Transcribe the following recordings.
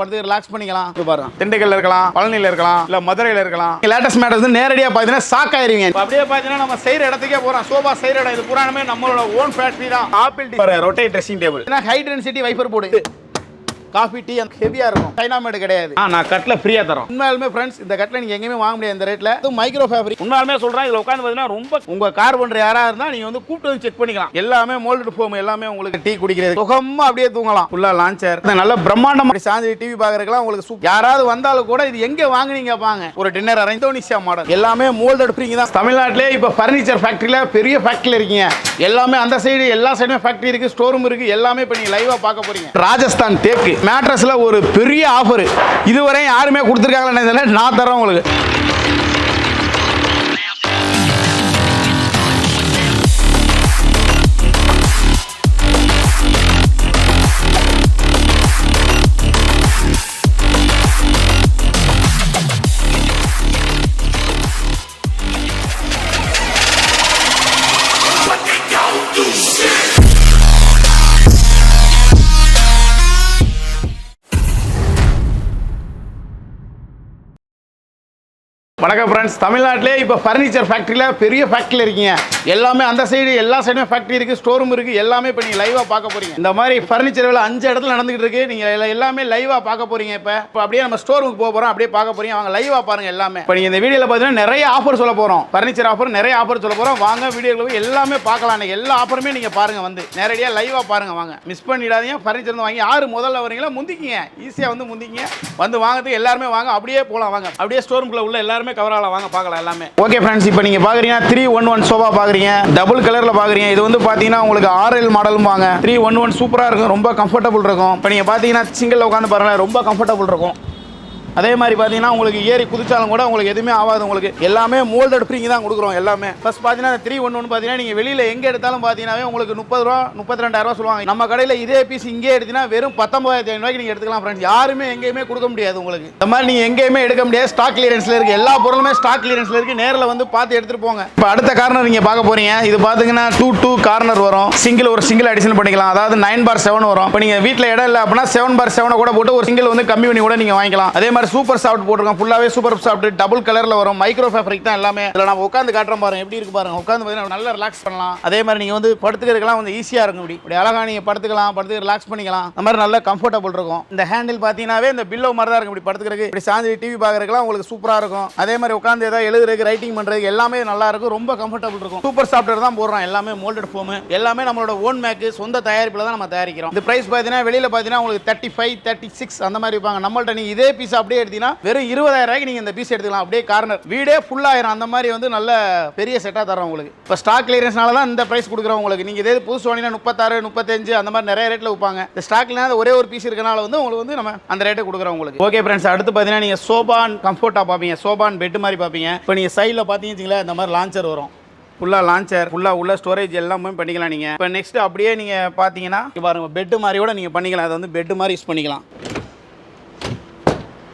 படுத்து ரிலாக்ஸ் பண்ணிக்கலாம். பாருங்க திண்டுக்கல்ல இருக்கலாம் பழனியில் இருக்கலாம் இல்ல மதுரையில் இருக்கலாம். லேட்டஸ்ட் மேட்டர் வந்து நேரடியாக பார்த்தீங்கன்னா ஷாக் ஆயிருவீங்க. அப்படியே பார்த்தீங்கன்னா நம்ம செய்யற இடத்துக்கே போறோம். சோபா செய்யற இடம். இது புராணமே நம்மளோட ஓன் ஃபேக்டரி தான். Apple rotate dressing table high density fibre board coffee tea அந்த ஹெவியா இருக்கும். சைனா மேடு கிடையாது. நான் கட்ல ஃப்ரீயா தரோம். உண்மையாலுமே ஃப்ரெண்ட்ஸ் இந்த கட்ல நீங்க எங்கேயுமே வாங்க முடியாது இந்த ரேட்ல இது மைக்ரோ ஃபேப்ரிக் உண்மையாலுமே சொல்றேன் இதுல உட்காந்து பார்த்தீங்கன்னா ரொம்ப உங்க கார் பண்ற யாரா இருந்தா நீங்க வந்து கூப்பிட்டு வந்து செக் பண்ணிக்கலாம். எல்லாமே மோல்டு ஃபோம் எல்லாமே உங்களுக்கு டீ குடிக்கிறது சுகமா அப்படியே தூங்கலாம். ஃபுல்லா லான்ச்சர் நல்ல பிரம்மாண்டம் சாந்தி டிவி பாக்குறதுக்குலாம் உங்களுக்கு யாராவது வந்தாலும் கூட இது எங்க வாங்குனீங்க பாங்க. ஒரு டின்னர் அரேஞ்சோனிஷியா மாடல் எல்லாமே மோல்டட் ஃப்ரீங்க தான். தமிழ்நாட்டிலே இப்போ ஃபர்னிச்சர் ஃபேக்டரியில பெரிய ஃபேக்டரியில் இருக்கீங்க. எல்லாமே அந்த சைடு எல்லா சைடுமே ஃபேக்டரி இருக்கு ஸ்டோர் ரூம் இருக்கு. எல்லாமே இப்போ நீங்க லைவா பார்க்க போறீங்க. ராஜஸ்தான் தேக்கு. மேட்ரஸில் ஒரு பெரிய ஆஃபர் இதுவரை யாருமே கொடுத்துருக்காங்களா நான் தரேன் உங்களுக்கு. வணக்கம் ஃப்ரெண்ட்ஸ் தமிழ்நாட்டிலே இப்போ ஃபர்னிச்சர் ஃபேக்ட்ரியில் பெரிய ஃபேக்ட்ரி இருக்கீங்க. எல்லாமே அந்த சைடு எல்லா சைடுமே ஃபேக்ட்ரி இருக்குது ஸ்டோர் ரூம் இருக்குது எல்லாமே இப்போ நீங்கள் லைவாக பார்க்க போகிறீங்க இந்த மாதிரி ஃபர்னிச்சர் வேலை அஞ்சு இடத்துல நடந்துகிட்டு இருக்குது நீங்கள் எல்லாமே லைவாக பார்க்க போகிறீங்க இப்போ. இப்போ அப்படியே நம்ம ஸ்டோர் ரூமுக்கு போக போகிறோம் அப்படியே பார்க்க போகிறீங்க அவங்க லைவாக பாருங்கள் எல்லாமே. இப்போ நீங்கள் இந்த வீடியோவில் பார்த்தீங்கன்னா நிறைய ஆஃபர் சொல்ல போகிறோம் ஃபர்னிச்சர் ஆஃபர் நிறைய ஆஃபர் சொல்ல போகிறோம் வாங்க வீடியோவில் எல்லாமே பார்க்கலாம். எல்லா ஆஃபருமே நீங்கள் பாருங்கள் வந்து. நேரடியாக லைவாக பாருங்க வாங்க. மிஸ் பண்ணிடாதீங்க. ஃபர்னிச்சர் வந்து வாங்கி யார் முதல்ல வரீங்களோ முந்திக்கிங்க. ஈஸியாக வந்து முந்திக்கிங்க. வந்து வாங்கிறதுக்கு எல்லாருமே வாங்க. அப்படியே போகலாம் வாங்க. அப்படியே ஸ்டோர் ரூம்குள்ள உள்ள எல்லாருமே கவரால் வாங்க பார்க்கலாம் எல்லாமே. ஓகே ஃப்ரெண்ட்ஸ் இப்போ நீங்கள் பார்க்குறீங்கன்னா த்ரீ ஒன் ஒன் சோஃபா பார்க்குறீங்க டபுள் கலரில் பார்க்குறீங்க இது வந்து பார்த்தீங்கன்னா உங்களுக்கு ஆர்எல் மாடலும் வாங்க. த்ரீ ஒன் ஒன் சூப்பராக இருக்கும் ரொம்ப கம்ஃபர்டபுள் இருக்கும். இப்போ நீங்கள் பார்த்தீங்கன்னா சிங்கிள் உட்காந்து பாருங்க ரொம்ப கம்ஃபர்டபுள் இருக்கும். அதே மாதிரி பார்த்தீங்கன்னா உங்களுக்கு ஏறி குதிச்சாலும் கூட உங்களுக்கு எதுவுமே ஆகாது. உங்களுக்கு எல்லாமே மோல்டட் ஃப்ரீங்க தான் கொடுக்குறோம் எல்லாமே. ஃபஸ்ட் பார்த்தீங்கன்னா த்ரீ ஒன் ஒன் பார்த்தீங்கன்னா நீங்கள் வெளியில் எங்கே எடுத்தாலும் பார்த்தீங்கன்னா உங்களுக்கு முப்பது ரூபா முப்பத்தி ரெண்டாயிரம் ரூபா சொல்லுவாங்க. நம்ம கடையில் இதே பீஸ் இங்கே எடுத்தீங்கன்னா வெறும் பத்தொன்பதாயிரத்தி ஐநூறுவாய்க்கு நீங்கள் எடுத்துக்கலாம் ஃப்ரெண்ட்ஸ் யாருமே எங்கேயுமே கொடுக்க முடியாது உங்களுக்கு. இந்த மாதிரி நீங்கள் எங்கேயுமே எடுக்க முடியாது. ஸ்டாக் கிளியரன்ஸில் இருக்குது எல்லா பொருளுமே ஸ்டாக் கிளியரன்ஸில் இருக்குது நேரில் வந்து பார்த்து எடுத்துகிட்டு போங்க. இப்போ அடுத்த கார்னர் நீங்கள் பார்க்க போறீங்க. இது பார்த்தீங்கன்னா டூ டூ கார்னர் வரும். சிங்கிள் ஒரு சிங்கிள் அடிஷன் பண்ணிக்கலாம். அதாவது நைன் பார் செவன் வரும். இப்போ நீங்கள் வீட்டில் இடம் இல்லை அப்படின்னா செவன் பார் செவனை கூட போட்டு ஒரு சிங்கிள் வந்து கம்மி பண்ணி கூட நீங்கள் வாங்கிக்கலாம். அதே மாதிரி சூப்பர் சாஃப்ட் போட்டிருக்கோம். ஃபுல்லாகவே சூப்பர் சாஃப்ட் டபுள் கலரில் வரும். மைக்ரோ ஃபேப்ரிக் தான் எல்லாமே. இதில் நம்ம உட்காந்து காட்டுறோம் பாருங்க எப்படி இருக்கு பாருங்க. உட்காந்து பார்த்தீங்கன்னா நல்லா ரிலாக்ஸ் பண்ணலாம். அதே மாதிரி நீங்கள் வந்து படுத்துக்கிறதுக்கெல்லாம் வந்து ஈஸியாக இருக்கும் இப்படி. இப்படி அழகா நீங்கள் படுத்துக்கலாம் படுத்து ரிலாக்ஸ் பண்ணிக்கலாம். அந்த மாதிரி நல்லா கம்ஃபர்டபுள் இருக்கும். இந்த ஹேண்டில் பார்த்தீங்கன்னாவே இந்த பில்லோ மாதிரி தான் இருக்கும் இப்படி படுத்துக்கிறதுக்கு. இப்படி சாஞ்சி டிவி பார்க்குறதுக்குலாம் உங்களுக்கு சூப்பராக இருக்கும். அதே மாதிரி உட்காந்து ஏதாவது எழுதுறதுக்கு ரைட்டிங் பண்ணுறதுக்கு எல்லாமே நல்லா இருக்கும். ரொம்ப கம்ஃபர்டபுள் இருக்கும். சூப்பர் சாஃப்ட்வேர் தான் போடுறோம். எல்லாமே மோல்டட் ஃபோம் எல்லாமே நம்மளோட ஓன் மேக்கு சொந்த தயாரிப்பில் தான் நம்ம தயாரிக்கிறோம். இந்த ப்ரைஸ் பார்த்தீங்கன்னா வெளியில் பார்த்தீங்கன்னா உங்களுக்கு தேர்ட்டி ஃபைவ் தேர்ட்டி சிக்ஸ் அந்த மாதிரி இருப்பாங்க நம்மள்ட்ட நீங்கள் இதே பீஸ் அப்படியே எடுத்தீங்கன்னா வெறும் இருபதாயிரம் ரூபாய்க்கு நீங்கள் இந்த பீஸ் எடுத்துக்கலாம். அப்படியே கார்னர் வீடே ஃபுல்லாயிரம் அந்த மாதிரி வந்து நல்ல பெரிய செட்டாக தரோம் உங்களுக்கு. இப்போ ஸ்டாக் கிளியரன்ஸ்னால தான் இந்த பிரைஸ் கொடுக்குறோம் உங்களுக்கு. நீங்கள் இதே புதுசு வாங்கினா முப்பத்தாறு முப்பத்தஞ்சு அந்த மாதிரி நிறைய ரேட்டில் விற்பாங்க இந்த ஸ்டாக்ல ஒரே ஒரு பீஸ் இருக்கனால வந்து உங்களுக்கு வந்து நம்ம அந்த ரேட்டை கொடுக்குறோம் உங்களுக்கு. ஓகே ஃப்ரெண்ட்ஸ் அடுத்து பார்த்தீங்கன்னா நீங்கள் சோபான் கம்ஃபர்ட்டாக பார்ப்பீங்க. சோபான் பெட் மாதிரி பார்ப்பீங்க. இப்போ நீங்கள் சைடில் பார்த்தீங்கன்னு வச்சுங்களேன் இந்த மாதிரி லான்ச்சர் வரும். ஃபுல்லாக லான்ச்சர் ஃபுல்லாக உள்ள ஸ்டோரேஜ் எல்லாமே பண்ணிக்கலாம் நீங்கள் இப்போ நெக்ஸ்ட் அப்படியே நீங்கள் பார்த்தீங்கன்னா பாருங்கள் பாருங்க பெட்டு மாதிரி கூட நீங்கள் பண்ணிக்கலாம். அதை வந்து பெட்டு மாதிரி யூஸ் பண்ணிக்கலாம்.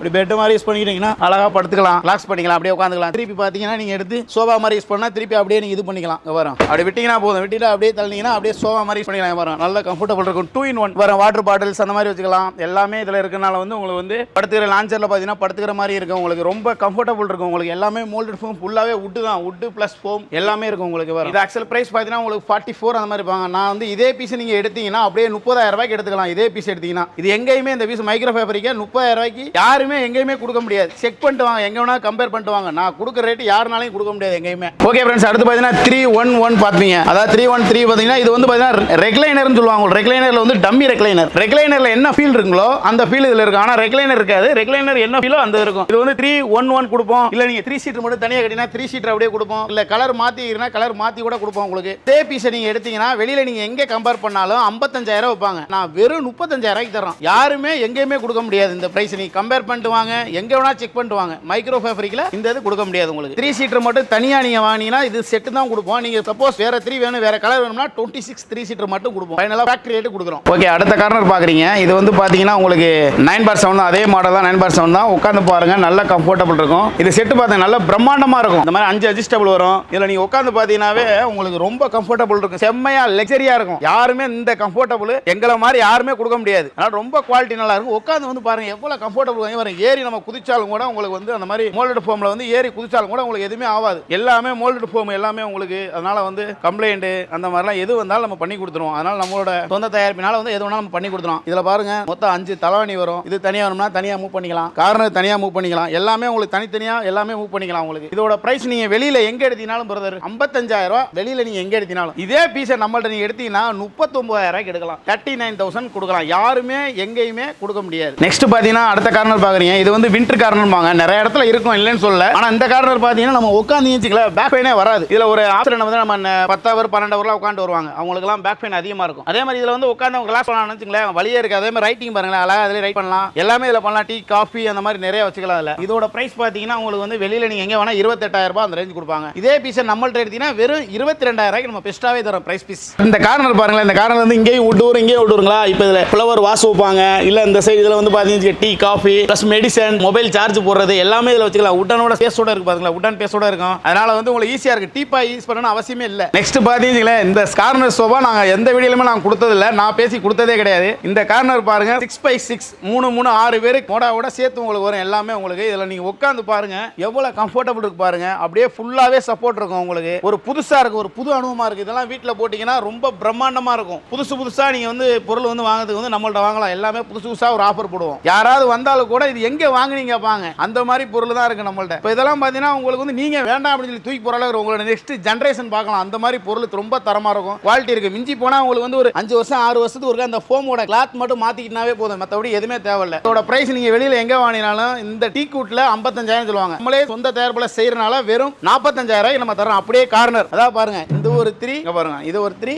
இப்படி பெட் மாதிரி யூஸ் பண்ணிக்கிட்டீங்கன்னா அழகாக படுத்துக்கலாம் ரிலாக்ஸ் பண்ணிக்கலாம் அப்படியே உட்காந்துக்கலாம். திருப்பி பார்த்தீங்கன்னா நீங்கள் எடுத்து சோபா மாதிரி யூஸ் பண்ணால் திருப்பி அப்படியே நீங்கள் இது பண்ணிக்கலாம். வரும் அப்படி விட்டீங்கன்னா போதும். விட்டுட்டு அப்படியே தள்ளிங்கன்னா அப்படியே சோபா மாதிரி யூஸ் பண்ணிக்கலாம். வரும் நல்ல கம்ஃபர்டபுள் இருக்கும். டூ இன் ஒன் வரும் வாட்டர் பாட்டில்ஸ் அந்த மாதிரி வச்சுக்கலாம். எல்லாமே இதில் இருக்கனால வந்து உங்களுக்கு வந்து படுத்துக்கிற லான்ச்சரில் பார்த்தீங்கன்னா படுத்துக்கிற மாதிரி இருக்கும். உங்களுக்கு ரொம்ப கம்ஃபர்டபுள் இருக்கும். உங்களுக்கு எல்லாமே மோல்டட் ஃபோம் ஃபுல்லாகவே உட்டு தான். உட்டு ப்ளஸ் ஃபோம் எல்லாமே இருக்கும் உங்களுக்கு. வரும் இது ஆக்சுவல் ப்ரைஸ் பார்த்தீங்கன்னா உங்களுக்கு ஃபார்ட்டி ஃபோர் அந்த மாதிரி இருப்பாங்க. நான் வந்து இதே பீஸ் நீங்கள் எடுத்தீங்கன்னா அப்படியே முப்பதாயிரம் ரூபாய்க்கு எடுத்துக்கலாம். இதே பீஸ் எடுத்தீங்கன்னா. இது எங்கேயுமே இந்த பீஸ் மைக்ரோ ஃபேப்ரிக்கே முப்பதாயிரம் ரூபாய்க்கு யாருமே எங்கேயுமே கொடுக்க முடியாது. செக் பண்ணிட்டு வாங்க எங்கே வேணா கம்பேர் பண்ணிட்டு வாங்க. நான் கொடுக்குற ரேட் யாருனாலையும் கொடுக்க முடியாது எங்கேயுமே. ஓகே ஃப்ரெண்ட்ஸ் அடுத்து பார்த்தீங்கன்னா த்ரீ ஒன் ஒன் பார்ப்பீங்க அதாவது த்ரீ ஒன் த்ரீ பார்த்தீங்கன்னா இது வந்து பார்த்தீங்கன்னா ரெக்லைனர்னு சொல்லுவாங்க. ரெக்லைனரில் வந்து டம்மி ரெக்லைனர் ரெக்லைனரில் என்ன ஃபீல் இருக்குங்களோ அந்த ஃபீல் இதில் இருக்கும். ஆனால் ரெக்லைனர் இருக்காது. ரெக்லைனர் என்ன ஃபீலோ அந்த இருக்கும். இது வந்து த்ரீ ஒன் ஒன் கொடுப்போம். இல்லை நீங்கள் த்ரீ சீட்டர் மட்டும் தனியாக கட்டினா த்ரீ சீட்டர் அப்படியே கொடுப்போம். இல்லை கலர் மாற்றிக்கிறனா கலர் மாற்றி கூட கொடுப்போம் உங்களுக்கு. இதே பீஸை நீங்கள் எடுத்தீங்கன்னா வெளியில் நீங்கள் எங்கே கம்பேர் பண்ணாலும் ஐம்பத்தஞ்சாயிரம் வைப்பாங்க நான் வெறும் முப்பத்தஞ்சாயிரம் ரூபாய்க்கு தரோம் யாருமே எங்கேயுமே கொடுக்க முடியாது இந்த ப்ரைஸ் நீங்கள் கம்பேர் பண்ணி பண்ணிட்டு வாங்க எங்க வேணா செக் பண்ணிட்டு வாங்க மைக்ரோ ஃபேப்ரிக்ல இந்த இது கொடுக்க முடியாது உங்களுக்கு. த்ரீ சீட்டர் மட்டும் தனியா நீங்க வாங்கினீங்கன்னா இது செட்டு தான் கொடுப்போம். நீங்க சப்போஸ் வேற த்ரீ வேணும் வேற கலர் வேணும்னா டுவெண்ட்டி சிக்ஸ் த்ரீ சீட்டர் மட்டும் கொடுப்போம். ஃபைனலாக ஃபேக்டரி ரேட்டு கொடுக்குறோம். ஓகே அடுத்த கார்னர் பாக்குறீங்க இது வந்து பாத்தீங்கன்னா உங்களுக்கு நைன் பார் செவன் அதே மாடல் தான் நைன் பார் செவன் தான். உட்காந்து பாருங்க நல்லா கம்ஃபர்டபுள் இருக்கும். இது செட்டு பார்த்தீங்கன்னா நல்லா பிரம்மாண்டமா இருக்கும். இந்த மாதிரி அஞ்சு அட்ஜஸ்டபிள் வரும். இதுல நீங்க உட்காந்து பாத்தீங்கன்னாவே உங்களுக்கு ரொம்ப கம்ஃபர்டபுள் இருக்கும். செம்மையா லெக்ஸரியாக இருக்கும். யாருமே இந்த கம்ஃபர்டபுள் எங்களை மாதிரி யாருமே கொடுக்க முடியாது. அதனால ரொம்ப குவாலிட்டி நல்லா இருக்கும். உட்காந்து வந்து பாருங்க எவ்வளவு கம்ஃபர்டபுள் வரும் ஏறி நம்ம குதிச்சாலும் கூட உங்களுக்கு வந்து அந்த மாதிரி மோல்டு ஃபோமில் வந்து ஏறி குதிச்சாலும் கூட உங்களுக்கு எதுவுமே ஆகாது எல்லாமே மோல்டு ஃபோம் எல்லாமே உங்களுக்கு அதனால் வந்து கம்ப்ளைண்ட் அந்த மாதிரிலாம் எது வந்தாலும் நம்ம பண்ணி கொடுத்துருவோம். அதனால் நம்மளோட சொந்த தயாரிப்பினால வந்து எது வேணாலும் நம்ம பண்ணி கொடுத்துருவோம். இதில் பாருங்க மொத்தம் அஞ்சு தலைவணி வரும். இது தனியாக வரும்னா தனியாக மூவ் பண்ணிக்கலாம். கார்னர் தனியாக மூவ் பண்ணிக்கலாம். எல்லாமே உங்களுக்கு தனித்தனியாக எல்லாமே மூவ் பண்ணிக்கலாம் உங்களுக்கு. இதோட பிரைஸ் நீங்கள் வெளியில் எங்கே எடுத்தீங்கனாலும் பிரதர் 55000 ரூபாய் வெளியில் நீங்கள் எங்கே எடுத்தினாலும் இதே பீஸை நம்மள்ட்ட நீங்கள் எடுத்தீங்கன்னா 39000 ரூபாய்க்கு எடுக்கலாம். தேர்ட்டி நைன் தௌசண்ட் கொடுக்கலாம். யாருமே எங்கேயுமே கொடுக்க முடியாது. நெக்ஸ்ட் பார்த்தீங்கன்னா அடுத்த கார்னர் பாக்குறீங்க இது வந்து வின்டர் கார்னர்மாங்க நிறைய இடத்துல இருக்கும் இல்லைன்னு சொல்லல. ஆனா இந்த கார்னர் பாத்தீங்கன்னா நம்ம உட்காந்து வச்சுக்கல பேக் பெயினே வராது. இதுல ஒரு ஆப்ஷன் வந்து நம்ம பத்தாவது பத்து ஹவர் பன்னெண்டு ஹவர்லாம் உட்காந்து வருவாங்க. அவங்களுக்குலாம் பேக் பெயின் அதிகமா இருக்கும். அதே மாதிரி இதுல வந்து உட்காந்து அவங்க கிளாஸ் பண்ணலாம் வச்சுங்களேன் வழியே இருக்கு. அதே மாதிரி ரைட்டிங் பாருங்களேன். அழகா அதுல ரைட் பண்ணலாம். எல்லாமே இதுல பண்ணலாம். டீ காஃபி அந்த மாதிரி நிறைய வச்சுக்கலாம் அதுல. இதோட பிரைஸ் பாத்தீங்கன்னா உங்களுக்கு வந்து வெளியில நீங்க எங்க வேணா இருபத்தெட்டாயிரம் ரூபாய் அந்த ரேஞ்ச் கொடுப்பாங்க. இதே பீஸ் நம்மள்ட்ட எடுத்தீங்கன்னா வெறும் இருபத்தி ரெண்டாயிரம் ரூபாய்க்கு நம்ம பெஸ்ட்டாவே தரோம் பிரைஸ் பீஸ் இந்த கார்னர் பாருங்களேன். இந்த கார்னர் வந்து இங்கேயும் விட்டு இங்கேயும் விட்டுருங்களா இப்போ இதுல ஃப்ளவர் வாஷ் வைப்பாங்க. இல்ல இந்த சைடு இதுல வந்து பாத்தீங்கன்னா tea coffee plus medicine mobile charge போடுறது எல்லாமே இதில் வச்சுக்கலாம். உட்டனோட பேஸோட இருக்கு பாருங்களா உடன் பேஸோட இருக்கும். அதனால வந்து உங்களுக்கு ஈஸியா இருக்கு. டீப்பா யூஸ் பண்ணணும் அவசியமே இல்ல. நெக்ஸ்ட் பாத்தீங்கன்னா இந்த கார்னர் சோபா நாங்க எந்த வீடியோலுமே நாங்க கொடுத்தது இல்ல நான் பேசி கொடுத்ததே கிடையாது. இந்த கார்னர் பாருங்க. சிக்ஸ் பை சிக்ஸ் மூணு மூணு ஆறு பேர் மோடாவோட சேர்த்து உங்களுக்கு வரும். எல்லாமே உங்களுக்கு இதுல நீங்க உட்காந்து பாருங்க. எவ்வளவு கம்ஃபர்டபுள் இருக்கு பாருங்க. அப்படியே ஃபுல்லாவே சப்போர்ட் இருக்கும் உங்களுக்கு. ஒரு புதுசா இருக்கு. ஒரு புது அனுபவமா இருக்கு. இதெல்லாம் வீட்டில் போட்டீங்கன்னா ரொம்ப பிரம்மாண்டமா இருக்கும். புதுசு புதுசா நீங்க வந்து பொருள் வந்து வாங்குறதுக்கு வந்து நம்மள்ட்ட வாங்கலாம். எல்லாமே புதுசு புதுசா ஒரு ஆஃபர் போடுவோம். யாராவது வந்தாலும் கூட இது எங்கே வாங்குனீங்க பாங்க? அந்த மாதிரி பொருள் தான் இருக்கு நம்மள்ட்ட. இப்போ இதெல்லாம் பார்த்தீங்கன்னா உங்களுக்கு வந்து நீங்க வேண்டாம் அப்படின்னு சொல்லி தூக்கி போற உங்களோட நெக்ஸ்ட் ஜென்ரேஷன் பார்க்கலாம். அந்த மாதிரி பொருள் ரொம்ப தரமா இருக்கும். குவாலிட்டி இருக்கு. மிஞ்சி போனா உங்களுக்கு வந்து ஒரு அஞ்சு வருஷம் ஆறு வருஷத்துக்கு ஒரு அந்த ஃபோமோட கிளாத் மட்டும் மாத்திக்கிட்டாவே போதும். மற்றபடி எதுவுமே தேவையில்ல. இதோட பிரைஸ் நீங்க வெளியில எங்க வாங்கினாலும் இந்த டீ கூட்டில் ஐம்பத்தஞ்சாயிரம் சொல்லுவாங்க. நம்மளே சொந்த தயாரிப்புல செய்யறனால வெறும் நாற்பத்தஞ்சாயிரம் நம்ம தரோம் அப்படியே கார்னர் அதாவது பாருங்க. இந்த ஒரு த்ரீ பாருங்க. இது ஒரு த்ரீ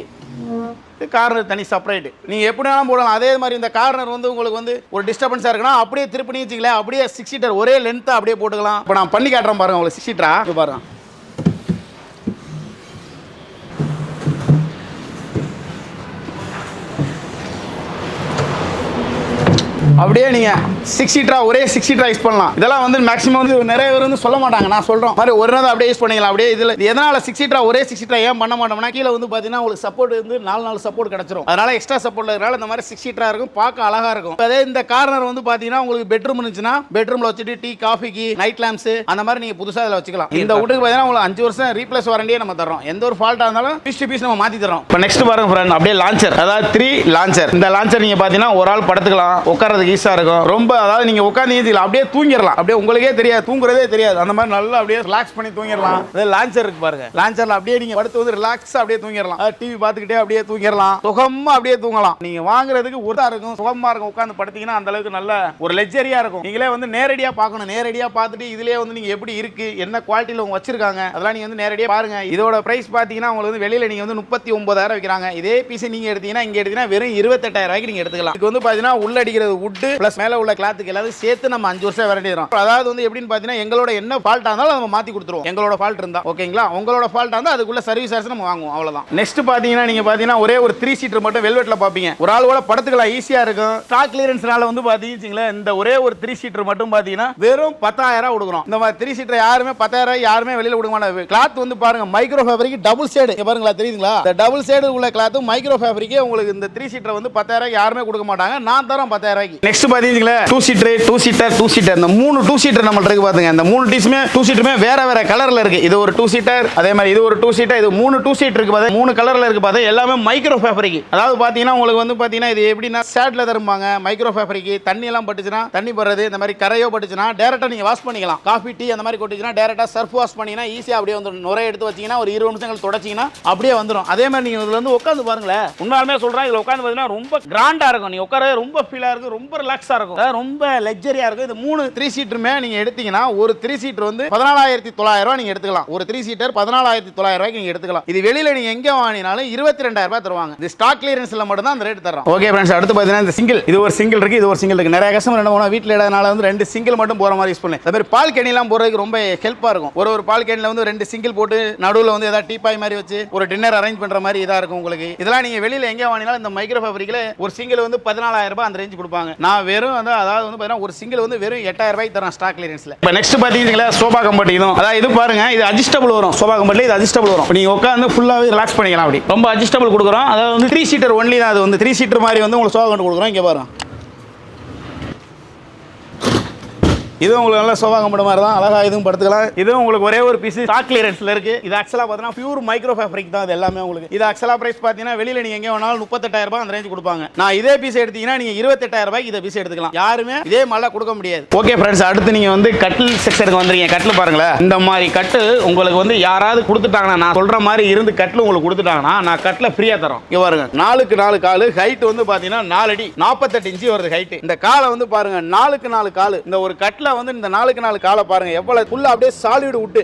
கார்னர் தனி செப்பரேட் நீங்கள் எப்படி வேணாலும் போடலாம். அதே மாதிரி இந்த கார்னர் வந்து உங்களுக்கு வந்து ஒரு டிஸ்டர்பன்ஸாக இருக்குன்னா அப்படியே திருப்பி வச்சுக்கல அப்படியே சிக்ஸ் சீட்டர் ஒரே லென்த்தாக அப்படியே போட்டுக்கலாம். இப்போ நான் பண்ணி காட்டுறேன் பாருங்க உங்களுக்கு சிக்ஸ் சீட்டரா பாருங்க. அப்படியே நீங்க சிக்ஸ் சீட்டரா ஒரே சிக்ஸ் சீட்டரா யூஸ் பண்ணலாம். இதெல்லாம் வந்து மேக்ஸிமம் வந்து நிறைய பேர் வந்து சொல்ல மாட்டாங்க. நான் சொல்றோம் மாதிரி ஒரு நாள் அப்படியே யூஸ் பண்ணிக்கலாம். அப்படியே இதுல இது எதனால சிக்ஸ் சீட்டரா ஒரே சிக்ஸ் சீட்டரா ஏன் பண்ண மாட்டோம்னா கீழே வந்து பாத்தீங்கன்னா உங்களுக்கு சப்போர்ட் வந்து நாலு நாலு சப்போர்ட் கிடைச்சிரும். அதனால எக்ஸ்ட்ரா சப்போர்ட் இருக்கிறனால இந்த மாதிரி சிக்ஸ் சீட்டரா இருக்கும். பார்க்க அழகா இருக்கும். அதே இந்த கார்னர் வந்து பாத்தீங்கன்னா உங்களுக்கு பெட்ரூம் இருந்துச்சுன்னா பெட்ரூம்ல வச்சுட்டு டீ காஃபிக்கு நைட் லேம்ப்ஸ் அந்த மாதிரி நீங்க புதுசா இதில் வச்சுக்கலாம். இந்த வீட்டுக்கு பாத்தீங்கன்னா உங்களுக்கு அஞ்சு வருஷம் ரீப்ளேஸ் வாரண்டியே நம்ம தரோம் எந்த ஒரு ஃபால்ட்டா இருந்தாலும் பீஸ் டு பீஸ் நம்ம மாத்தி தரோம் இப்போ நெக்ஸ்ட் பாருங்க ஃப்ரெண்ட் அப்படியே லான்ச்சர் அதாவது த்ரீ லான்ச்சர் இந்த லான்ச்சர் நீங்க பாத்தீங்கன்னா ஒரு ஆள் படுத்துக்கலாம். உட்காரதுக்கு ஈஸியா இருக்கும். ரொம்ப அதாவது நீங்க உட்காந்து அப்படியே தூங்கிடலாம். அப்படியே உங்களுக்கே தெரியாது தூங்குறதே தெரியாது. அந்த மாதிரி நல்லா அப்படியே ரிலாக்ஸ் பண்ணி தூங்கிடலாம். அது லான்ச்சர் இருக்கு பாருங்க. லான்ச்சர்ல அப்படியே நீங்க படுத்து வந்து ரிலாக்ஸ் அப்படியே தூங்கிடலாம். டிவி பார்த்துக்கிட்டே அப்படியே தூங்கிடலாம். சுகமா அப்படியே தூங்கலாம். நீங்க வாங்குறதுக்கு ஒரு இருக்கும் சுகமா இருக்கும். உட்காந்து படுத்தீங்கன்னா அந்த அளவுக்கு நல்ல ஒரு லெக்சரியா இருக்கும். நீங்களே வந்து நேரடியா பார்க்கணும். நேரடியா பார்த்துட்டு இதுலயே வந்து நீங்க எப்படி இருக்கு என்ன குவாலிட்டியில உங்க வச்சிருக்காங்க அதெல்லாம் நீங்க வந்து நேரடியா பாருங்க. இதோட பிரைஸ் பாத்தீங்கன்னா உங்களுக்கு வந்து வெளியில நீங்க வந்து முப்பத்தி ஒன்பதாயிரம் விற்கிறாங்க இதே பீஸ் நீங்க எடுத்தீங்கன்னா இங்க எடுத்தீங்கன்னா வெறும் இருபத்தெட்டாயிரம் ரூபாய்க்கு நீங்க எடுத்துக்கலாம். இதுக்கு வந்து பாத்தீங்கன்னா உள்ள ஃபுட்டு ப்ளஸ் மேலே உள்ள கிளாத்துக்கு எல்லாத்தையும் சேர்த்து நம்ம அஞ்சு வருஷம் வரண்டி அதாவது வந்து எப்படின்னு பார்த்தீங்கன்னா எங்களோட என்ன ஃபால்ட்டாக இருந்தாலும் நம்ம மாற்றி கொடுத்துருவோம். எங்களோட ஃபால்ட் இருந்தால் ஓகேங்களா உங்களோட ஃபால்ட்டாக இருந்தால் அதுக்குள்ள சர்வீஸ் சார்ஜ் நம்ம வாங்குவோம் அவ்வளோதான் நெக்ஸ்ட் பார்த்தீங்கன்னா நீங்கள் பார்த்தீங்கன்னா ஒரே ஒரு த்ரீ சீட்டர் மட்டும் வெல்வெட்டில் பார்ப்பீங்க. ஒரு ஆள் கூட படத்துக்கலாம் ஈஸியாக இருக்கும். ஸ்டாக் கிளியரன்ஸ்னால வந்து பார்த்தீங்கன்னா இந்த ஒரே ஒரு த்ரீ சீட்டர் மட்டும் பார்த்தீங்கன்னா வெறும் பத்தாயிரம் கொடுக்குறோம். இந்த மாதிரி த்ரீ சீட்டர் யாருமே பத்தாயிரம் யாருமே வெளியில் கொடுக்க மாட்டாங்க. கிளாத் வந்து பாருங்க மைக்ரோ ஃபேப்ரிக் டபுள் சைடு பாருங்களா தெரியுதுங்களா? இந்த டபுள் சைடு உள்ள கிளாத்தும் மைக்ரோ ஃபேப்ரிக்கே உங்களுக்கு இந்த த்ரீ சீட்டர் வந்து பத்தாயிரம் யாருமே கொடுக்க மாட்டாங்க. நான் தரோம் பத்தாயிரம் ரூபாய்க்கு. நெக்ஸ்ட் பாத்தீங்களா two seater two seater two seater இந்த மூணு டூ சீட்டர் நம்மள்ட்ட இருக்கு பாத்துங்க. இந்த மூணு டீஸுமே டூ சீட்டுமே வேற வேற கலர்ல இருக்கு. இது ஒரு டூ சீட்டர் அதே மாதிரி இது ஒரு டூ சீட்டர் இது மூணு டூ சீட் இருக்கு பாத்து மூணு கலர்ல இருக்கு பாத்து எல்லாமே மைக்ரோ ஃபேப்ரிக் அதாவது பாத்தீங்கன்னா உங்களுக்கு வந்து பாத்தீங்கன்னா இது எப்படின்னா சேட்ல தரும்பாங்க மைக்ரோ ஃபேப்ரிக் தண்ணி எல்லாம் பட்டுச்சுன்னா தண்ணி படுறது இந்த மாதிரி கரையோ பட்டுச்சுன்னா டேரக்டா நீங்க வாஷ் பண்ணிக்கலாம். காஃபி டீ அந்த மாதிரி கொட்டுச்சுன்னா டேரக்டா சர்ஃப் வாஷ் பண்ணீங்கன்னா ஈஸியா அப்படியே வந்து நுரை எடுத்து வச்சீங்கன்னா ஒரு இருபது நிமிஷங்கள் தொடச்சிங்கன்னா அப்படியே வந்துடும் அதே மாதிரி நீங்க இதுல வந்து உட்காந்து பாருங்களேன். உண்மையாலுமே சொல்றேன் இதுல உட்காந்து பாத்தீங்கன்னா ரொம்ப கிராண்டா இருக்கும். நீங்க உட்காரவே ரொம்ப ஃபீலா இருக்கும் ரொம்ப ரொம்ப ரிலாக்ஸாக இருக்கும். அதாவது ரொம்ப லக்ஸரியாக இருக்கும். இது மூணு த்ரீ சீட்டருமே நீங்கள் எடுத்தீங்கன்னா ஒரு த்ரீ சீட்டர் வந்து பதினாலாயிரத்தி தொள்ளாயிரம் நீங்கள் எடுத்துக்கலாம். ஒரு த்ரீ சீட்டர் பதினாலாயிரத்தி தொள்ளாயிரம் ரூபாய்க்கு நீங்கள் எடுத்துக்கலாம். இது வெளியில் நீங்கள் எங்கே வாங்கினாலும் இருபத்தி ரெண்டாயிரம் ரூபாய் தருவாங்க. இது ஸ்டாக் கிளியரன்ஸில் மட்டும் தான் அந்த ரேட் தரோம் ஓகே ஃப்ரெண்ட்ஸ் அடுத்து பார்த்தீங்கன்னா இந்த சிங்கிள் இது ஒரு சிங்கிள் இருக்கு இது ஒரு சிங்கிள் இருக்கு. நிறைய கஸ்டமர் என்ன பண்ணுவோம் வீட்டில் இடனால வந்து ரெண்டு சிங்கிள் மட்டும் போகிற மாதிரி யூஸ் பண்ணேன் அதே மாதிரி பால் கேணிலாம் போகிறதுக்கு ரொம்ப ஹெல்ப்பாக இருக்கும். ஒரு ஒரு பால் கேணியில் வந்து ரெண்டு சிங்கிள் போட்டு நடுவில் வந்து ஏதாவது டீப்பாய் மாதிரி வச்சு ஒரு டின்னர் அரேஞ்ச் பண்ணுற மாதிரி இதாக இருக்கும் உங்களுக்கு. இதெல்லாம் நீங்கள் வெளியில் எங்கே வாங்கினாலும் இந்த மைக்ரோ ஃபேப்ரிக்கில் ஒரு சிங்கிள் வந்து பதினாலாயிரம் ரூபாய் அந்த ரேஞ்ச் கொடுப்பாங்க. நான் வெறும் வந்து அதாவது வந்து பார்த்தீங்கன்னா ஒரு சிங்கிள் வந்து வெறும் எட்டாயிரம் ரூபாய் தரேன் ஸ்டாக் கிளியரன்ஸில் இப்போ நெக்ஸ்ட் பார்த்தீங்கன்னா சோபா கம்பெனி இதுவும். அதாவது இது பாருங்க இது அட்ஜஸ்டபிள் வரும். சோபா கம்பெனியில் இது அட்ஜஸ்டபிள் வரும். நீங்கள் உட்காந்து ஃபுல்லாகவே ரிலாக்ஸ் பண்ணிக்கலாம் அப்படி. ரொம்ப அட்ஜஸ்டபிள் கொடுக்குறோம். அதாவது வந்து த்ரீ சீட்டர் ஒன்லி தான் அது வந்து. த்ரீ சீட்டர் மாதிரி வந்து உங்களுக்கு சோபா கண்டு கொடுக்குறோம். இங்கே பாருங்க. இது உங்களுக்கு நல்ல சோபா கம்பெனி மாதிரி தான் அழகாக இதுவும் படுத்துக்கலாம். இதுவும் உங்களுக்கு ஒரே ஒரு பீஸ் ஸ்டாக் கிளியரன்ஸில் இருக்கு. இது ஆக்சுவலாக பார்த்தீங்கன்னா பியூர் மைக்ரோ ஃபேப்ரிக் தான் இது எல்லாமே உங்களுக்கு. இது ஆக்சுவலா பிரைஸ் பார்த்தீங்கன்னா வெளியில் நீங்கள் எங்கே வேணாலும் முப்பத்தெட்டாயிரம் ரூபாய் அந்த ரேஞ்ச் கொடுப்பாங்க. நான் இதே பீஸ் எடுத்தீங்கன்னா நீங்கள் இருபத்தெட்டாயிரம் ரூபாய்க்கு இதை பீஸ் எடுத்துக்கலாம். யாருமே இதே மாதிரிலாம் கொடுக்க முடியாது. ஓகே ஃப்ரெண்ட்ஸ் அடுத்து நீங்கள் வந்து கட்டில் செக்ஷனுக்கு வந்துருங்க கட்டில் பாருங்களேன். இந்த மாதிரி கட்டு உங்களுக்கு வந்து யாராவது கொடுத்துட்டாங்கன்னா நான் சொல்கிற மாதிரி இருந்து கட்டில் உங்களுக்கு கொடுத்துட்டாங்கன்னா நான் கட்டில் ஃப்ரீயாக தரோம். இங்கே பாருங்க. நாலுக்கு நாலு காலு ஹைட் வந்து பார்த்தீங்கன்னா நாலு அடி நாற்பத்தெட்டு இன்ச்சு வருது ஹைட் இந்த காலை வந்து பாருங்க நாலுக்கு நாலு காலு. இந்த ஒரு கட்டில் வந்து இந்த நாளுக்கு நாள் காலை பாருங்க. எவ்வளவு ஃபுல்லா அப்படியே சாலிடு விட்டு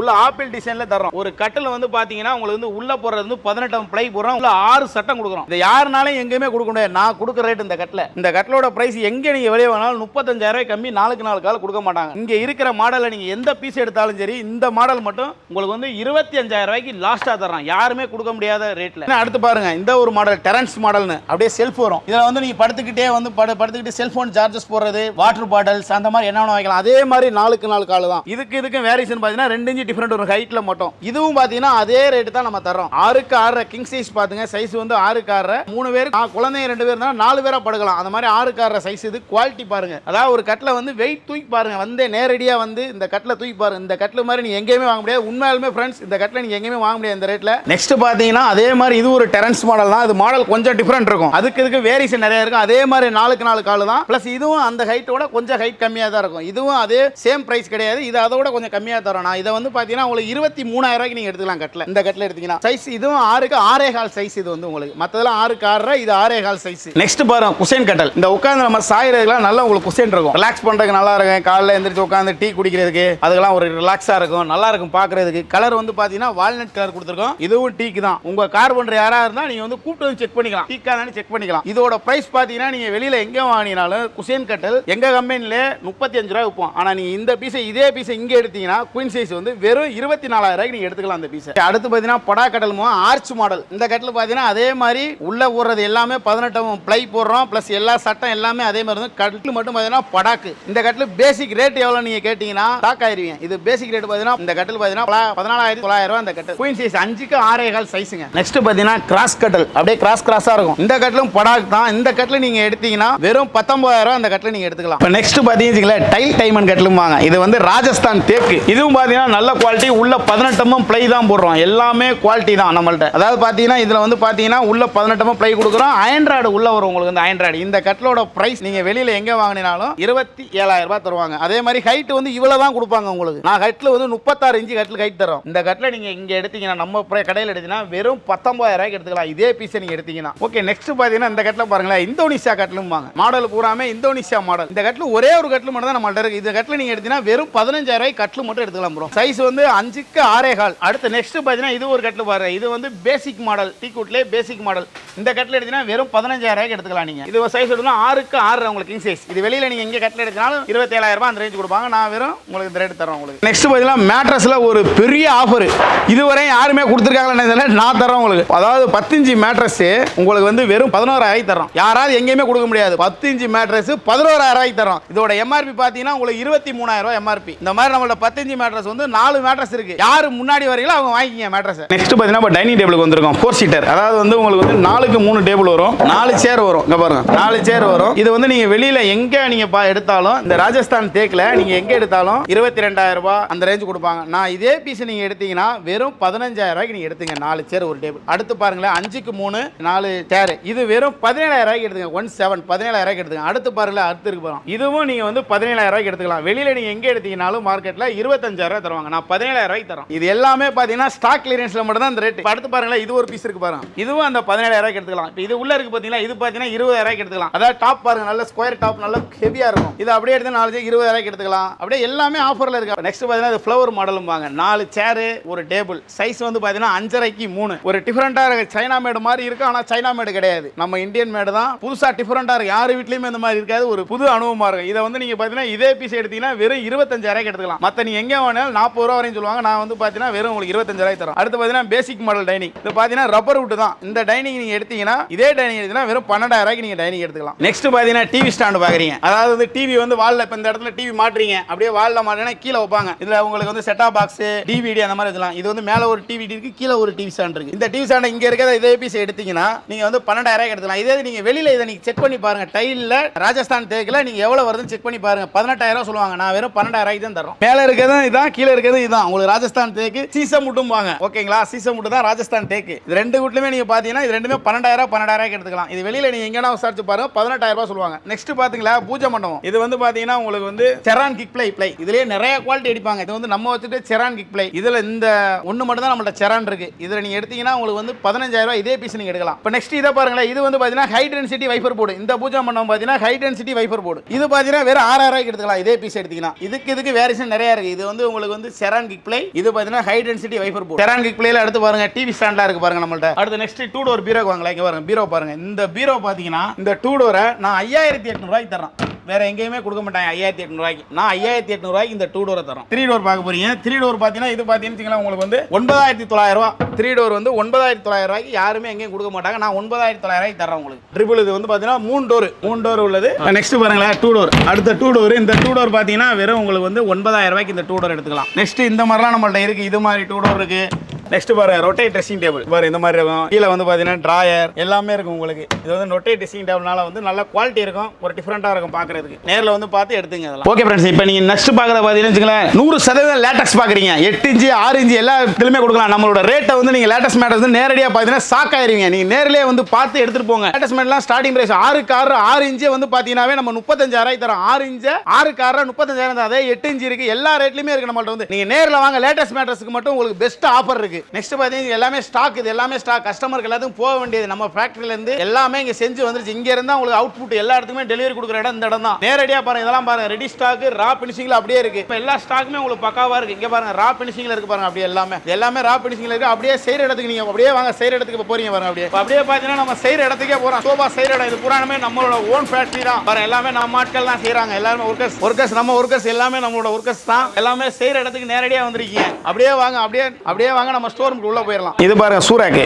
உள்ள ஆப்பிள் டிசைன்ல தரோம் ஒரு கட்டில் வந்து பாத்தீங்கன்னா உங்களுக்கு வந்து உள்ள போறது வந்து பதினெட்டாம் பிளை போடுறோம். உள்ள ஆறு சட்டம் கொடுக்குறோம். இதை யாருனாலும் எங்கேயுமே கொடுக்க முடியாது. நான் கொடுக்குற ரேட் இந்த கட்டில். இந்த கட்டிலோட பிரைஸ் எங்க நீங்க வெளியே வாங்கினாலும் முப்பத்தஞ்சாயிரம் ரூபாய் கம்மி நாளுக்கு நாலு கால கொடுக்க மாட்டாங்க. இங்க இருக்கிற மாடலை நீங்க எந்த பீஸ் எடுத்தாலும் சரி இந்த மாடல் மட்டும் உங்களுக்கு வந்து இருபத்தி அஞ்சாயிரம் ரூபாய்க்கு லாஸ்டா தர்றான் யாருமே கொடுக்க முடியாத ரேட்ல அடுத்து பாருங்க இந்த ஒரு மாடல் டெரன்ஸ் மாடல்னு அப்படியே செல்ஃப் வரும். இதுல வந்து நீங்க படுத்துக்கிட்டே வந்து படு படுத்துக்கிட்டு செல்போன் சார்ஜஸ் போடுறது வாட்டர் பாட்டில்ஸ் அந்த மாதிரி என்ன வைக்கலாம் அதே மாதிரி நாளுக்கு நாலு கால் தான் இதுக்கு இதுக்கு வேரியேஷன் பாத்தீங்கன்னா ரெண்டு இன்ச்சு டிஃப்ரெண்ட் ஒரு ஹைட்டில் மட்டும். இதுவும் பார்த்தீங்கன்னா அதே ரேட்டு தான் நம்ம தரோம் ஆறுக்கு ஆறு கிங் சைஸ் பார்த்துங்க சைஸ் வந்து ஆறுக்கு ஆறு மூணு பேர் நான் குழந்தைங்க ரெண்டு பேர் இருந்தாலும் நாலு பேராக படுக்கலாம். அந்த மாதிரி ஆறுக்கு ஆறு சைஸ் இது. குவாலிட்டி பாருங்க. அதாவது ஒரு கட்டில் வந்து வெயிட் தூக்கி பாருங்க. வந்து நேரடியாக வந்து இந்த கட்டில் தூக்கி பாருங்க. இந்த கட்டில் மாதிரி நீங்கள் எங்கேயுமே வாங்க முடியாது. உண்மையாலுமே ஃப்ரெண்ட்ஸ் இந்த கட்டில் நீங்கள் எங்கேயுமே வாங்க முடியாது இந்த ரேட்டில் நெக்ஸ்ட் பார்த்தீங்கன்னா அதே மாதிரி இது ஒரு டெரன்ஸ் மாடல் தான். இது மாடல் கொஞ்சம் டிஃப்ரெண்ட் இருக்கும். அதுக்கு இதுக்கு வேரியேஷன் நிறைய இருக்கும். அதே மாதிரி நாலுக்கு நாலு கால் தான். ப்ளஸ் இதுவும் அந்த ஹைட்டோட கொஞ்சம் ஹைட் கம்மியாக தான் இருக்கும். இதுவும் அதே சேம் ப்ரைஸ் கிடையாது. இது அதோட கொஞ்சம் கம்மியாக தரோம் நான் இதை வந்து பார்த்தீங்கன்னா உங்களுக்கு இருபத்தி மூணாயிரம் ரூபாய்க்கு நீங்கள் எடுத்துக்கலாம் கட்டில். இந்த கட்டில் எடுத்தீங்கன்னா சைஸ் இதுவும் ஆறுக்கு ஆறே கால் சைஸ் இது வந்து உங்களுக்கு. மற்றதெல்லாம் ஆறுக்கு ஆறரை இது ஆறே கால் சைஸ் நெக்ஸ்ட் பாருங்க குசைன் கட்டல். இந்த உட்காந்து நம்ம சாயிறதுக்குலாம் நல்லா உங்களுக்கு குசைன் இருக்கும். ரிலாக்ஸ் பண்ணுறதுக்கு நல்லா இருக்கும். காலைல எந்திரிச்சு உட்காந்து டீ குடிக்கிறதுக்கு அதுக்கெல்லாம் ஒரு ரிலாக்ஸாக இருக்கும். நல்லா இருக்கும் பார்க்கறதுக்கு கலர் வந்து பார்த்தீங்கன்னா வால்நட் கலர் கொடுத்துருக்கோம். இதுவும் டீக்கு தான். உங்க கார் பண்ற யாரா இருந்தா நீங்க வந்து கூப்பிட்டு வந்து செக் பண்ணிக்கலாம். டீக்கா தானே செக் பண்ணிக்கலாம். இதோட பிரைஸ் பாத்தீங்கன்னா நீங்க வெளியில எங்க வாங்கினாலும் குசேன் கட்டல் எங்க கம்பெனில முப்பத்தி அஞ்சு ரூபாய் விற்போம். ஆனா நீங்க இந்த பீஸை இதே பீஸை இங்க எடுத்தீங்கன்னா குயின் சைஸ் வந்து வெறும் இருபத்தி நாலாயிரம் ரூபாய்க்கு எடுத்துக்கலாம் அந்த பீஸை அடுத்து பார்த்தீங்கன்னா படா கட்டல் ஆர்ச் மாடல் இந்த கட்டில் பார்த்தீங்கன்னா அதே மாதிரி உள்ள ஊடுறது எல்லாமே பதினெட்டு ப்ளை போடுறோம். ப்ளஸ் எல்லா சட்டம் எல்லாமே அதே மாதிரி வந்து கட்டில் மட்டும் பார்த்தீங்கன்னா படாக்கு. இந்த கட்டில் பேசிக் ரேட் எவ்வளோ நீங்கள் கேட்டிங்கன்னா டாக் ஆயிருவீங்க. இது பேசிக் ரேட் பார்த்தீங்கன்னா இந்த கட்டில் பார்த்தீங்கன்னா பதினாலாயிரத்தி தொள்ளாயிரம் ரூபாய் அந்த கட்டில். குயின் சைஸ் அஞ்சுக்கு ஆறே கால் சைஸுங்க நெக்ஸ்ட் பார்த்தீங்கன்னா கிராஸ் கட்டல். அப்படியே கிராஸ் கிராஸாக இருக்கும். இந்த கட்டிலும் படாக் தான். இந்த கட்டில் நீங்கள் எடுத்தீங்கன்னா வெறும் பத்தொன்பதாயிரம் அந்த கட்டில் நீங்கள் எடுத்துக்கலாம். இப்போ நெக்ஸ்ட் பார்த்தீங்கன்னா டைல் டைமண்ட் கட்டிலும் வாங்க. இது வந்து ராஜஸ்தான் தேக்கு. இதுவும் பார்த்தீங்கன்னா நல்ல குவாலிட்டி உள்ள பதினெட்டமும் ப்ளை தான் போடுறோம். எல்லாமே குவாலிட்டி தான் நம்மள்ட்ட. அதாவது பாத்தீங்கன்னா இதுல வந்து பார்த்தீங்கன்னா உள்ள பதினெட்டமும் ப்ளை கொடுக்குறோம். அயன்ராய்டு உள்ள வரும் உங்களுக்கு இந்த அயன்ராய்டு இந்த கட்டிலோட ப்ரைஸ் நீங்க வெளியில எங்க வாங்கினாலும் இருபத்தி ஏழாயிரம் ரூபாய் தருவாங்க. அதே மாதிரி ஹைட் வந்து இவ்வளவு தான் கொடுப்பாங்க உங்களுக்கு. நான் ஹைட்ல வந்து முப்பத்தாறு இன்ச்சு கட்டில் ஹைட் தரோம் இந்த கட்டில் நீங்க இங்க எடுத்தீங்கன்னா நம்ம கடையில் எடுத்தீங்கன்னா வெறும் பத்தொம்பதாயிரம் ரூபாய்க்கு எடுத்துக்கலாம். இதே பீஸை நீங்க எடுத்தீங்கன்னா. ஓகே நெக்ஸ்ட் பாத்தீங்கன்னா இந்த கட்டில் பாருங்களேன். இந்தோனேஷியா கட்டிலும் வாங்க மாடல் பூராமே இந்தோனேஷியா மாடல் இந்த கட்டில் ஒரே ஒரு கட்டில் மட்டும் தான் நம்மள்ட்ட இருக்கு. இந்த கட்டில் நீங்கள் எடுத்தீங்கன்னா வெறும் பதினஞ்சாயிரம் ரூபாய் கட்டில் மட்டும் எடுத்துக்கலாம் ப்ரோ சைஸ் வந்து அஞ்சுக்கு ஆறே கால். அடுத்து நெக்ஸ்ட் பார்த்தீங்கன்னா இது ஒரு கட்டில் பாருங்க. இது வந்து பேசிக் மாடல் டீ பேசிக் மாடல் இந்த கட்டில் எடுத்தீங்கன்னா வெறும் பதினஞ்சாயிரம் எடுத்துக்கலாம் நீங்கள் இது சைஸ் எடுத்தா ஆறுக்கு ஆறு உங்களுக்கு கிங் சைஸ் இது வெளியில நீங்கள் எங்கே கட்டில் எடுத்தாலும் இருபத்தேழாயிரம் ரூபாய் அந்த ரேஞ்ச் கொடுப்பாங்க. நான் வெறும் உங்களுக்கு இந்த ரேட் தரோம் உங்களுக்கு. நெக்ஸ்ட் பார்த்தீங்கன்னா மேட்ரஸில் ஒரு பெரிய ஆஃபர் இதுவரை யாருமே கொடுத்துருக்காங்களே நான் தரேன் உங்களுக்கு. அதாவது பத்தஞ்சு மேட்ரஸ் உங்களுக்கு வந்து வெறும் பதினோராயிரம் தரோம் யாராவது எங்கேயுமே கொடுக்க முடியாது. பத்து மேட்ரஸ் பதினோராயிரம் தரோம் இதோட எம்ஆர்பி பார்த்தீங்கன்னா உங்களுக்கு இருபத்தி மூணாயிரம் ரூபாய் எம்ஆர்பி இந்த மாதிரி நம்மளோட பத்தஞ்சு மேட்ரஸ் வந்து நாலு மேட்ரஸ் இருக்கு. யாரு முன்னாடி வரீங்களோ அவங்க வாங்கிக்கங்க மேட்ரஸ் நெக்ஸ்ட் பாத்தீங்கன்னா டைனிங் டேபிளுக்கு வந்திருக்கோம். ஃபோர் சீட்டர் அதாவது வந்து உங்களுக்கு வந்து நாலுக்கு மூணு டேபிள் வரும். நாலு சேர் வரும். இங்க பாருங்க. நாலு சேர் வரும். இது வந்து நீங்க வெளியில எங்க நீங்க பா- எடுத்தாலும் இந்த ராஜஸ்தான் தேக்கில் நீங்க எங்க எடுத்தாலும் இருபத்தி ரெண்டாயிரம் ரூபாய் அந்த ரேஞ்ச் கொடுப்பாங்க. நான் இதே பீஸ் நீங்க எடுத்தீங்கன்னா வெறும் பதினஞ்சாயிரம் ரூபாய்க்கு நீங்க எடுத்துங்க. நாலு சேர் ஒரு டேபிள் அடுத்து பாருங்களேன் அஞ்சுக்கு மூணு நாலு சேர் இது வெறும் பதினேழாயிரம் ரூபாய்க்கு எடுத்துங்க. ஒன் செவன் பதினேழாயிரம் ரூபாய்க்கு எடுத்துங்க. அடுத்து பாருங்களேன் அடுத்து இருக்கு பாருங்க. இதுவும் நீங்க வந்து பதினேழாயிரம் ரூபாய்க்கு எடுத்துக்கலாம். வெளியில நீங்க எங்க எடுத்தீங்கனாலும் மார்க்கெட்ல இருபத்தஞ்சாயிரம் ரூபாய் தருவாங்க. நான் பதினேழாயிரம் ரூபாய்க்கு தரோம். இது எல்லாமே பார்த்தீங்கன்னா ஸ்டாக் கிளியரன்ஸ்ல மட்டும் தான் இந்த ரேட் அடுத்து பாருங்களேன் இது ஒரு பீஸ் இருக்கு பாருங்க. இதுவும் அந்த பதினேழாயிரம் ரூபாய்க்கு எடுத்துக்கலாம். இப்போ இது உள்ள இருக்கு பார்த்தீங்கன்னா இது பார்த்தீங்கன்னா இருபதாயிரம் ரூபாய்க்கு எடுத்துக்கலாம். அதாவது டாப் பாருங்க நல்ல ஸ்கொயர் டாப் நல்ல ஹெவியா இருக்கும். இது அப்படியே எடுத்து நாலு இருபதாயிரம் ரூபாய்க்கு எடுத்துக்கலாம். அப்படியே எல்லாமே ஆஃபர்ல இருக்கு. நெக்ஸ்ட் பார்த்தீங்கன்னா இது ஃப்ளவர் மாடலும் வாங்க. நாலு சேரு ஒரு டேபிள் சைஸ் வந்து பார்த்தீங்கன்னா அஞ்சரைக்கு மூணு. ஒரு டிஃபரெண்டா இருக்கு சைனா மேடு மாதிரி இருக்கு ஆனால் சைனா மேடு கிடையாது. நம்ம இந்தியன் மேடு தான். புதுசா டிஃபரெண்டா இருக்கு. யார் வீட்லயுமே இந்த மாதிரி இருக்காது. ஒரு புது அனுபவமா இருக்கும் இதை வந்து நீங்க பார்த்தீங்கன்னா இதே பீஸ் எடுத்தீங்கன்னா வெறும் இருபத்தஞ்சாயிரம் எடுத்துக்கலாம். மற்ற நீங்க எங்க வேணாலும் நாற்பது ரூபா வரையும் சொல்லுவாங்க. நான் வந்து பார்த்தீங்கன்னா வெறும் உங்களுக்கு இருபத்தஞ்சாயிரம் தரும் அடுத்து பார்த்தீங்கன்னா பேசிக் மாடல் டைனிங் இது பார்த்தீங்கன்னா ரப்பர் விட்டு தான். இந்த டைனிங் நீங்க எடுத்தீங்கன்னா இதே டைனிங் எடுத்தீங்கன்னா வெறும் பன்னெண்டாயிரம் ரூபாய்க்கு நீங்க டைனிங் எடுத்துக்கலாம். நெக்ஸ்ட் பார்த்தீங்கன்னா டிவி ஸ்டாண்ட் பாக்குறீங்க. அதாவது வந்து டிவி வந்து வால்ல இப்போ இந்த இடத்துல டிவி மாட்டுறீங்க. அப்படியே வாலில் மாட்டினா கீழே வைப்பாங்க. இதுல உங்களுக்கு வந்து செட்டா பாக்ஸ் டிவிடி அந்த மாதிரி இதெல்லாம். இது வந்து மேல ஒரு டிவிடி இருக்கு கீழே ஒரு டிவி ஸ்டாண்ட் இருக்கு. இந்த டிவி ஸ்டாண்ட் இங்க இருக்கிற இதே பீஸ் எடுத்தீங்கன்னா நீங்க வந்து பன்னெண்டாயிரம் எடுத்துக்கலாம். இதே நீங்க வெளியில இதை நீங்க செக் பண்ணி பாருங்க. டைல்ல ராஜஸ்தான் தேக்கில் நீங்க எவ்வளவு வருதுன்னு செக் பண்ணி பாருங்க. பதினெட்டாயிரம் ரூபாய் சொல்லுவாங்க. நான் வெறும் பன்னெண்டாயிரம் ரூபாய்க்கு தான் தரோம் மேல இருக்கிறது இதான் கீழே இருக்கிறது இதான் உங்களுக்கு ராஜஸ்தான் தேக்கு சீசம் மட்டும் வாங்க ஓகேங்களா? சீசம் மட்டும் தான் ராஜஸ்தான் தேக்கு இது ரெண்டு வீட்லயுமே நீங்க பாத்தீங்கன்னா இது ரெண்டுமே பன்னெண்டாயிரம் பன்னெண்டாயிரம் ரூபாய்க்கு எடுத்துக்கலாம். இது வெளியில நீங்க எங்கன்னா விசாரிச்சு பாருங்க பதினெட்டாயிரம் ரூபாய் சொல்லுவாங்க. நெக்ஸ்ட் பாத்தீங்களா பூஜை மண்டபம். இது வந்து பாத்தீங்கன்னா உங்களுக்கு வந்து செரான் கிக் பிளை பிளை இதுல நிறைய குவாலிட்டி அடிப்பாங்க. இது வந்து நம்ம வச்சுட்டு செரான் கிக் பிளை இதுல இந்த ஒண்ணு மட்டும் தான் நம்மள்ட்ட செரான் இருக்கு. இதுல நீங்க எடுத்தீங்கன்னா உங்களுக்கு வந்து பதினஞ்சாயிரம் ரூபாய் இதே பீஸ் நீங்க எடுக்கலாம். இப்போ நெக்ஸ்ட் இதை பாருங்களேன். இது வந்து பாத்தீங்கன்னா ஹை டென்சிட்டி வைஃபர் போர்டு இந்த பூஜா மண்டபம் பாத்தீங்கன்னா ஹை டென்சிட்டி வைஃபர் போர்டு இது பாத்தீங்கன்னா வெறும் ஆறாயிரம் ரூபாய்க்கு எடுத்துக்கலாம். இதே பீஸ் எடுத்தீங்கன்னா. இதுக்கு இதுக்கு வேரியேஷன் நிறைய இருக்கு. இது வந்து உங்களுக்கு வந்து செரான் கிக் பிளே இது பாத்தீங்கன்னா ஹை டென்சிட்டி வைஃபர் போர்ட் செரான் கிக் பிளேல அடுத்து பாருங்க டிவி ஸ்டாண்டா இருக்கு பாருங்க நம்மள்ட்ட. அடுத்து நெக்ஸ்ட் டூ டோர் பீரோ வாங்கலாம். இங்க பாருங்க பீரோ பாருங்க. இந்த பீரோ பாத்தீங்கன்னா இந்த டூ டோரை நான் ஐயாயிரத்தி எட்நூறுவாய்க்கு தரேன் வேற எங்கேயுமே கொடுக்க மாட்டாங்க. ஐயாயிரத்தி எட்நூறுவாய்க்கு நான் ஐயாயிரத்தி எட்நூறுவாய்க்கு இந்த டூ டோரை தரோம் த்ரீ டோர் பார்க்க போறீங்க. த்ரீ டோர் பார்த்தீங்கன்னா இது பார்த்தீங்கன்னா உங்களுக்கு வந்து ஒன்பதாயிரத்தி தொள்ளாயிரம் ரூபா. த்ரீ டோர் வந்து ஒன்பதாயிரத்தி தொள்ளாயிரம் ரூபாய்க்கு யாருமே எங்கேயும் கொடுக்க மாட்டாங்க. நான் ஒன்பதாயிரத்தி தொள்ளாயிரம் ரூபாய்க்கு தரேன் உங்களுக்கு. ட்ரிபிள் இது வந்து பார்த்தீங்கன்னா மூணு டோர் மூணு டோர் உள்ளது. நெக்ஸ்ட் பாருங்களேன் டூ டோர் அடுத்த டூ டோர் இந்த டூ டோர் பார்த்தீங்கன்னா வெறும் உங்களுக்கு வந்து ஒன்பதாயிரம் ரூபாய்க்கு இந்த டூ டோர் எடுத்துக்கலாம். நெக்ஸ்ட் இந்த மாதிரிலாம் நம்மள்ட்ட இருக்கு. இது மாதிரி டூ டோர் இருக்கு. நெக்ஸ்ட் பாரு ரொட்டேட் ட்ரெஸ்ஸிங் டேபிள் பாரு இந்த மாதிரி இருக்கும். கீழே வந்து பார்த்தீங்கன்னா ட்ராயர் எல்லாமே இருக்கும் உங்களுக்கு. இது வந்து ரொட்டேட் ட்ரெஸ்ஸிங் டேபிள்னால வந்து நல்ல குவாலிட்டி இருக்கும். ஒரு டிஃப்ரெண்ட்டாக இருக்கும் பார்க்குறதுக்கு நேரில் வந்து பார்த்து எடுத்துங்க அதெல்லாம். ஓகே ஃப்ரெண்ட்ஸ் இப்போ நீங்கள் நெக்ஸ்ட் பார்க்குற பார்த்தீங்கன்னு வச்சுங்களேன் நூறு சதவீதம் லேட்டக்ஸ் பார்க்குறீங்க எட்டு இன்ச்சு ஆறு இன்ச்சு எல்லா இதுலையுமே கொடுக்கலாம். நம்மளோட ரேட்டை வந்து நீங்கள் லேட்டஸ்ட் மேட்டர் வந்து நேரடியாக பார்த்தீங்கன்னா ஷாக் ஆயிருவீங்க. நீங்கள் நேரிலே வந்து பார்த்து எடுத்துகிட்டு போங்க. லேட்டஸ்ட் மேட்லாம் ஸ்டார்டிங் பிரைஸ் ஆறு கார் ஆறு இன்ச்சு வந்து பார்த்தீங்கன்னாவே நம்ம முப்பத்தஞ்சாயிரம் தரோம் ஆறு இன்ச்சு ஆறு கார் முப்பத்தஞ்சாயிரம் தான் அதே எட்டு இன்ச்சு இருக்கு. எல்லா ரேட்லையுமே இருக்கு நம்மள்ட்ட வந்து. நீங்கள் நேரில் வாங்க லேட்டஸ்ட் மேட்டர்ஸ்க்கு மட்டும் உங்களுக்கு பெஸ்ட் ஆஃபர் இருக்கு. நெக்ஸ்ட் பார்த்தீங்கன்னா எல்லாமே ஸ்டாக் இது எல்லாமே ஸ்டாக் கஸ்டமருக்கு எல்லாத்துக்கும் போக வேண்டியது. நம்ம ஃபேக்டரியில இருந்து எல்லாமே இங்கே செஞ்சு வந்துருச்சு. இங்கே இருந்தால் உங்களுக்கு அவுட்புட் எல்லா இடத்துக்குமே டெலிவரி கொடுக்குற இடம் இந்த இடம் தான். நேரடியாக பாருங்க இதெல்லாம் பாருங்க. ரெடி ஸ்டாக் ரா பினிஷிங்ல அப்படியே இருக்கு. இப்போ எல்லா ஸ்டாக்குமே உங்களுக்கு பக்காவாக இருக்கு. இங்கே பாருங்க ரா பினிஷிங்ல இருக்கு பாருங்க அப்படியே எல்லாமே. எல்லாமே ரா பினிஷிங்ல இருக்கு. அப்படியே செய்கிற இடத்துக்கு நீங்க அப்படியே வாங்க செய்கிற இடத்துக்கு இப்போ போறீங்க பாருங்க அப்படியே. அப்படியே பார்த்தீங்கன்னா நம்ம செய்கிற இடத்துக்கே போறோம். சோபா செய்கிற இடம். இது புராணமே நம்மளோட ஓன் ஃபேக்டரி தான். பாருங்கள் எல்லாமே நம்ம ஆட்கள் தான் செய்கிறாங்க எல்லாருமே ஒர்க்கர்ஸ் ஒர்க்கர்ஸ் நம்ம ஒர்க்கர்ஸ் எல்லாமே நம்மளோட ஒர்க்கர்ஸ் தான். எல்லாமே செய்கிற இடத்துக்கு நேரடியாக வந்திருக்கீங்க. அப்படியே வாங்க அப்படியே அப்படியே வாங்க. நம்ம ஸ்டோர் உள்ளே உள்ள போயிடலாம் இது பாருங்க சூறாக்கு.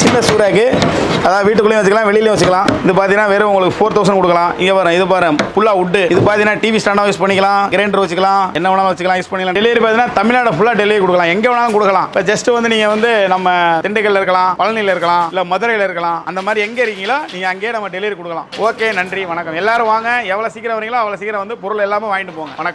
சின்ன சூறாக்கு. அதாவது வீட்டுக்குள்ளேயும் வச்சுக்கலாம் வெளியிலையும் வச்சுக்கலாம். இது பார்த்தீங்கன்னா வெறும் உங்களுக்கு ஃபோர் தௌசண்ட் கொடுக்கலாம். இங்கே பாருங்க இது பாருங்க ஃபுல்லாக உட்டு இது பார்த்தீங்கன்னா டிவி ஸ்டாண்டாக யூஸ் பண்ணிக்கலாம் கிரைண்டர் வச்சுக்கலாம் என்ன வேணாலும் வச்சுக்கலாம் யூஸ் பண்ணிக்கலாம். டெலிவரி பார்த்தீங்கன்னா தமிழ்நாடு ஃபுல்லாக டெலிவரி கொடுக்கலாம். எங்கே வேணாலும் கொடுக்கலாம். இப்போ ஜஸ்ட் வந்து நீங்கள் வந்து நம்ம திண்டுக்கல்ல இருக்கலாம் பழனியில் இருக்கலாம் இல்லை மதுரையில் இருக்கலாம் அந்த மாதிரி எங்கே இருக்கீங்களோ நீங்கள் அங்கேயே நம்ம டெலிவரி கொடுக்கலாம். ஓகே நன்றி வணக்கம். எல்லாரும் வாங்க. எவ்வளோ சீக்கிரம் வரீங்களோ அவ்வளோ சீக்கிரம் வந்து பொருள் எல்லாமே வாங்கிட்டு போங்க. வணக்கம்.